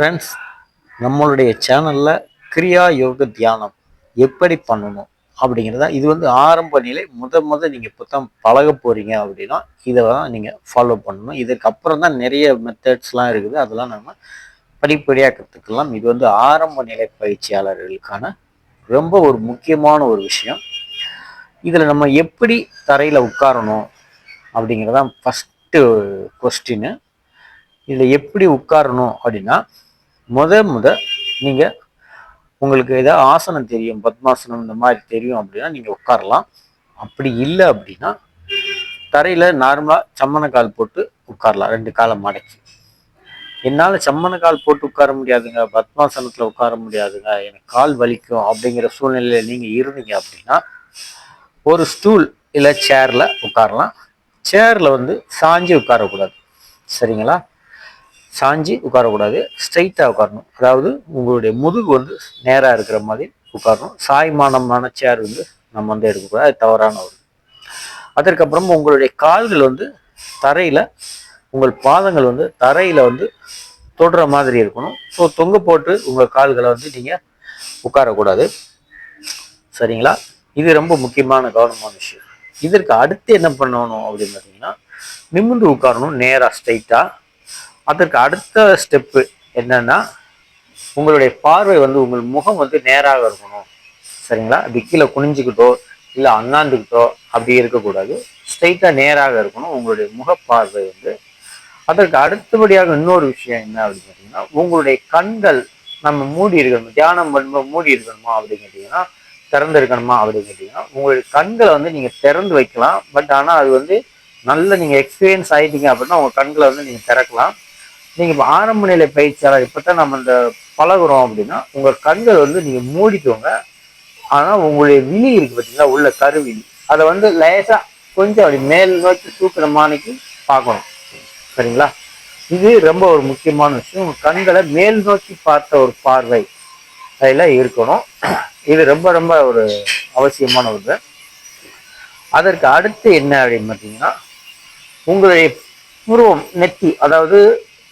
Friends நம்மளுடைய சேனலில் கிரியா யோக தியானம் எப்படி பண்ணணும் அப்படிங்கிறத இது வந்து ஆரம்ப நிலை முத முத நீங்கள் இப்போ தான் பழக போகிறீங்க அப்படின்னா இதை தான் நீங்கள் ஃபாலோ பண்ணணும். இதுக்கப்புறம் தான் நிறைய மெத்தட்ஸ்லாம் இருக்குது. அதெல்லாம் நம்ம படிப்படியாக கற்றுக்கலாம் இது வந்து ஆரம்ப நிலை பயிற்சியாளர்களுக்கான ரொம்ப ஒரு முக்கியமான ஒரு விஷயம். இதில் நம்ம எப்படி தரையில் உட்காரணும் அப்படிங்கிறதான் ஃபஸ்ட்டு கொஸ்டின்னு இதில் எப்படி உட்காரணும் அப்படின்னா முத முத நீங்கள் உங்களுக்கு ஏதாவது ஆசனம் தெரியும் பத்மாசனம் இந்த மாதிரி தெரியும் அப்படின்னா நீங்கள் உட்காரலாம். அப்படி இல்லை அப்படின்னா தரையில் நார்மலாக சம்மண கால் போட்டு உட்காரலாம். ரெண்டு காலை மடக்கி. என்னால் சம்மண கால் போட்டு உட்கார முடியாதுங்க பத்மாசனத்தில் உட்கார முடியாதுங்க எனக்கு கால் வலிக்கும் அப்படிங்கிற சூழ்நிலையில் நீங்கள் இருந்தீங்க அப்படின்னா ஒரு ஸ்டூல் இல்லை சேரில் உட்காரலாம். சேரில் வந்து சாஞ்சி உட்காரக்கூடாது. சரிங்களா? சாஞ்சி உட்காரக்கூடாது ஸ்ட்ரைட்டாக உட்காரணும். அதாவது உங்களுடைய முதுகு வந்து நேராக இருக்கிற மாதிரி உட்காரணும். சாய்மானமான சேர் வந்து நம்ம வந்து எடுக்கக்கூடாது. அது தவறான ஒரு அதற்கப்புறம் உங்களுடைய கால்கள் வந்து தரையில் உங்கள் பாதங்கள் வந்து தரையில் வந்து தொடுற மாதிரி இருக்கணும். ஸோ தொங்க போட்டு உங்கள் கால்களை வந்து நீங்கள் உட்காரக்கூடாது. சரிங்களா? இது ரொம்ப முக்கியமான கவனமான விஷயம். இதற்கு அடுத்து என்ன பண்ணணும் அப்படின்னு பார்த்தீங்கன்னா நிமிந்து உட்காரணும் நேராக ஸ்ட்ரைட்டாக அதற்கு அடுத்த ஸ்டெப்பு என்னன்னா உங்களுடைய பார்வை வந்து உங்கள் முகம் வந்து நேராக இருக்கணும். சரிங்களா? அது கீழே குனிஞ்சுக்கிட்டோ இல்லை அண்ணாந்துக்கிட்டோ அப்படி இருக்கக்கூடாது. ஸ்ட்ரைட்டாக நேராக இருக்கணும். உங்களுடைய முகப்பார்வை வந்து. அதற்கு அடுத்தபடியாக இன்னொரு விஷயம் என்ன அப்படின்னு பார்த்தீங்கன்னா உங்களுடைய கண்கள் நம்ம மூடி இருக்கணும்? தியானம் பண்ணும்போது மூடி இருக்கணுமா அப்படின்னு கேட்டிங்கன்னா திறந்து இருக்கணுமா அப்படின்னு கேட்டிங்கன்னா உங்களுடைய கண்களை வந்து நீங்கள் திறந்து வைக்கலாம். பட் ஆனால் அது வந்து நல்ல நீங்கள் எக்ஸ்பீரியன்ஸ் ஆகிட்டீங்க அப்படின்னா உங்கள் கண்களை வந்து நீங்கள் திறக்கலாம். நீங்கள் இப்போ ஆரம்ப நிலை பயிற்சியாளர் இப்போ தான் நம்ம இந்த பழகுறோம் அப்படின்னா உங்கள் கண்கள் வந்து நீங்கள் மூடிக்கோங்க. ஆனால் உங்களுடைய விழி இருக்கு பார்த்தீங்களா உள்ள கருவிழி. அதை வந்து லேசாக கொஞ்சம் அப்படி மேல் நோக்கி தூக்குற மாணிக்கு பார்க்கணும். சரிங்களா? இது ரொம்ப ஒரு முக்கியமான விஷயம். உங்கள் கண்களை மேல் நோக்கி பார்த்த ஒரு பார்வை அதில் இருக்கணும். இது ரொம்ப ரொம்ப ஒரு அவசியமான ஒரு அதற்கு அடுத்து என்ன அப்படின்னு பார்த்தீங்கன்னா உங்களுடைய புருவம் நெத்தி அதாவது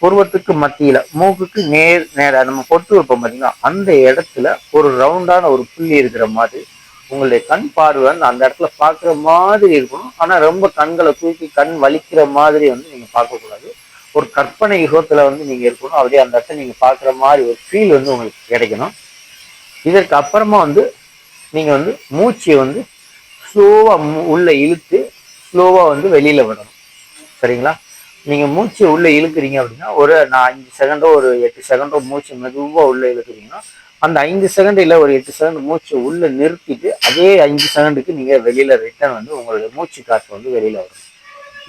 புருவத்துக்கு மத்தியில மூக்குக்கு நேர் நேர நம்ம பொட்டு வைப்போம் பார்த்தீங்கன்னா அந்த இடத்துல ஒரு ரவுண்டான ஒரு புள்ளி இருக்கிற மாதிரி உங்களுடைய கண் பார்வை வந்து அந்த இடத்துல பார்க்குற மாதிரி இருக்கணும். ஆனால் ரொம்ப கண்களை தூக்கி கண் வலிக்கிற மாதிரி வந்து நீங்கள் பார்க்கக்கூடாது. ஒரு கற்பனை யுகத்தில் வந்து நீங்கள் இருக்கணும். அப்படியே அந்த இடத்துல நீங்கள் பார்க்குற மாதிரி ஒரு ஃபீல் வந்து உங்களுக்கு கிடைக்கணும். இதற்கு அப்புறமா வந்து நீங்கள் வந்து மூச்சையை வந்து ஸ்லோவாக உள்ளே இழுத்து ஸ்லோவாக வந்து வெளியில் விடணும். சரிங்களா? நீங்கள் மூச்சு உள்ளே இழுக்கிறீங்க அப்படின்னா ஒரு நான் அஞ்சு செகண்டோ ஒரு எட்டு செகண்டோ மூச்சு மெதுவாக உள்ளே இழுக்கிறீங்கன்னா அந்த ஐந்து செகண்ட் இல்லை ஒரு எட்டு செகண்ட் மூச்சு உள்ளே நிறுத்திட்டு அதே அஞ்சு செகண்டுக்கு நீங்கள் வெளியில் ரிட்டர்ன் வந்து உங்களுடைய மூச்சு காற்று வந்து வெளியில் வரும்.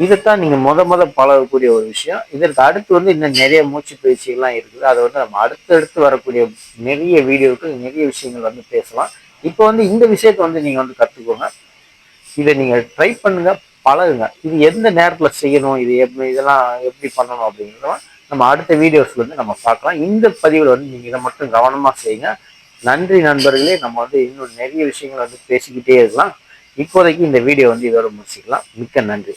இதைத்தான் நீங்கள் முத முத பழகக்கூடிய ஒரு விஷயம். இதற்கு அடுத்து வந்து இன்னும் நிறைய மூச்சு பயிற்சிகள்லாம் இருக்குது. அதை வந்து நம்ம அடுத்தடுத்து வரக்கூடிய நிறைய வீடியோவுக்கு நிறைய விஷயங்கள் வந்து பேசலாம். இப்போ வந்து இந்த விஷயத்தை வந்து நீங்கள் வந்து கற்றுக்கோங்க இதை நீங்கள் ட்ரை பண்ணுங்கள் பழகுங்க. இது எந்த நேரத்தில் செய்யணும்? இது எப்படி இதெல்லாம் எப்படி பண்ணணும் அப்படிங்கிறத நம்ம அடுத்த வீடியோஸ்ல வந்து நம்ம பார்க்கலாம். இந்த பதிவில் வந்து நீங்கள் இதை மட்டும் கவனமாக செய்யுங்க. நன்றி நண்பர்களே. நம்ம வந்து இன்னும் நிறைய விஷயங்கள் வந்து பேசிக்கிட்டே இருக்கலாம். இப்போதைக்கு இந்த வீடியோ வந்து இதோட முடிச்சுக்கலாம். மிக்க நன்றி.